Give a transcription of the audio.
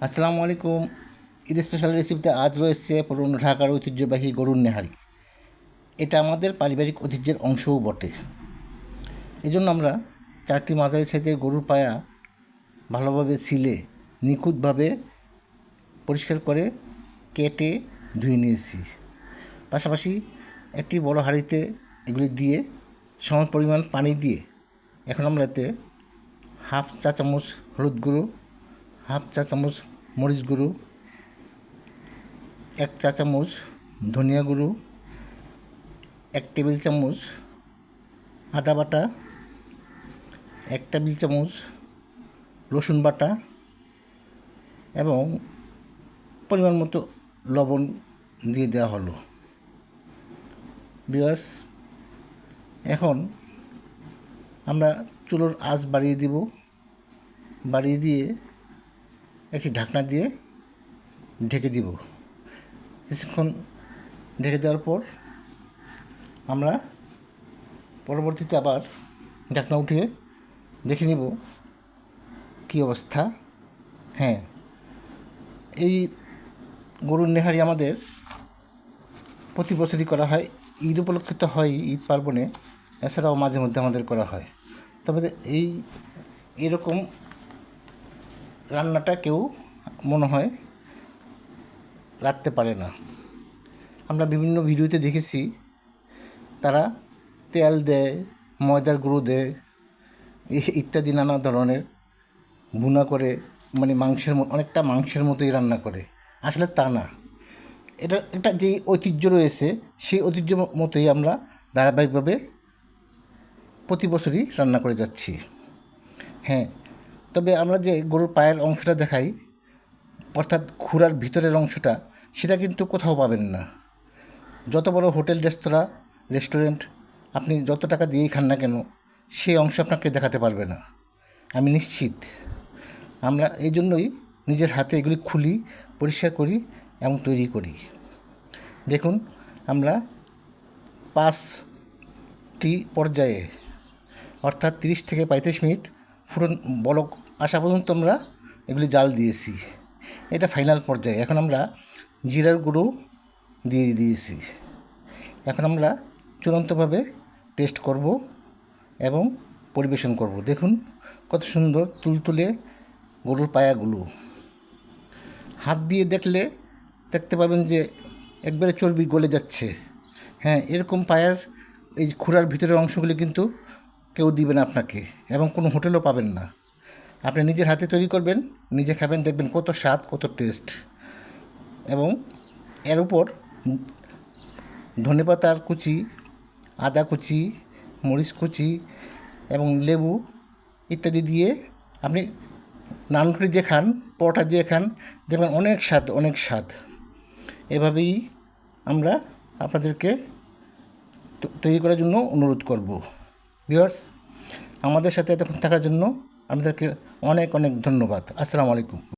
আসসালামু আলাইকুম ঈদ স্পেশাল রেসিপিতে আজ রয়েছে পুরনো ঢাকার ঐতিহ্যবাহী গরুর নেহারি। এটা আমাদের পারিবারিক ঐতিহ্যের অংশও বটে। এই জন্য আমরা চারটি মাঝারি সাইজের গরুর পায়া ভালোভাবে ছিলে নিখুঁতভাবে পরিষ্কার করে কেটে ধুয়ে নিয়েছি। পাশাপাশি একটি বড় হাঁড়িতে এগুলি দিয়ে সম পরিমাণ পানি দিয়ে এখন আমরা এতে হাফ চা চামচ হলুদ গুঁড়ো হাফ চা চামচ মরিচ গুঁড়ো, এক চা চামচ ধনিয়া গুঁড়ো, এক টেবিল চামচ আদা বাটা, এক টেবিল চামচ রসুন বাটা এবং পরিমাণ মতো লবণ দিয়ে দেওয়া হলো। বিয়ার্স, এখন আমরা চুলোর আঁচ বাড়িয়ে দিব। বাড়িয়ে দিয়ে একটি ঢাকনা দিয়ে ঢেকে দিব। কিছুক্ষণ ঢেকে দেওয়ার পর আমরা পরবর্তীতে আবার ঢাকনা উঠিয়ে দেখে নিব কী অবস্থা। হ্যাঁ এই গরুর নেহারি আমাদের প্রতি বছরই করা হয়। ঈদ উপলক্ষে তো হয় ঈদ পার্বণে, এছাড়াও মাঝে মধ্যে আমাদের করা হয়। তবে এই এরকম রান্নাটা কেউ মনে হয় রাখতে পারে না। আমরা বিভিন্ন ভিডিওতে দেখেছি তারা তেল দেয়, ময়দার গুঁড়ো দেয় ইত্যাদি নানা ধরনের ভুনা করে মানে মাংসের অনেকটা মাংসের মতোই রান্না করে। আসলে তা না। এটা একটা যে ঐতিহ্য রয়েছে, সেই ঐতিহ্য মতোই আমরা ধারাবাহিকভাবে প্রতি বছরই রান্না করে যাচ্ছি। হ্যাঁ তবে আমরা যে গরুর পায়ের অংশটা দেখাই, অর্থাৎ খুরার ভিতরের অংশটা, সেটা কিন্তু কোথাও পাবেন না। যত বড় হোটেল, রেস্তোরাঁ, রেস্টুরেন্ট, আপনি যত টাকা দিয়েই খান না কেন সেই অংশ আপনাকে দেখাতে পারবে না। আমি নিশ্চিত। আমরা এই জন্যই নিজের হাতে এগুলি খুলি, পরিষ্কার করি এবং তৈরি করি। দেখুন, আমরা পাঁচটি পর্যায়ে, অর্থাৎ তিরিশ থেকে পঁয়ত্রিশ মিনিট ফুটন বলক আসা পর্যন্ত আমরা এগুলি জাল দিয়েছি। এটা ফাইনাল পর্যায়ে। এখন আমরা জিরার গুঁড়ো দিয়ে দিয়েছি। এখন আমরা চূড়ান্তভাবে টেস্ট করব এবং পরিবেশন করব। দেখুন কত সুন্দর তুলতুলে গরুর পায়াগুলো। হাত দিয়ে দেখলে দেখতে পাবেন যে একবারে চর্বি গলে যাচ্ছে। হ্যাঁ এরকম পায়ার এই খুরার ভিতরের অংশগুলি কিন্তু কেউ দিবে না আপনাকে এবং কোনো হোটেলও পাবেন না। আপনি নিজের হাতে তৈরি করবেন, নিজে খাবেন, দেখবেন কত স্বাদ, কত টেস্ট এবং এর উপর ধনেপাতার কুচি, আদা কুচি, মরিচ কুচি এবং লেবু ইত্যাদি দিয়ে আপনি নান রুটি দিয়ে খান, পরোটা দিয়ে খান, দেখবেন অনেক স্বাদ অনেক স্বাদ। এভাবেই আমরা আপনাদেরকে তৈরি করার জন্য অনুরোধ করব। ভিউয়ার্স, আমাদের সাথে এতক্ষণ থাকার জন্য আপনাদেরকে অনেক অনেক ধন্যবাদ। আসসালামু আলাইকুম।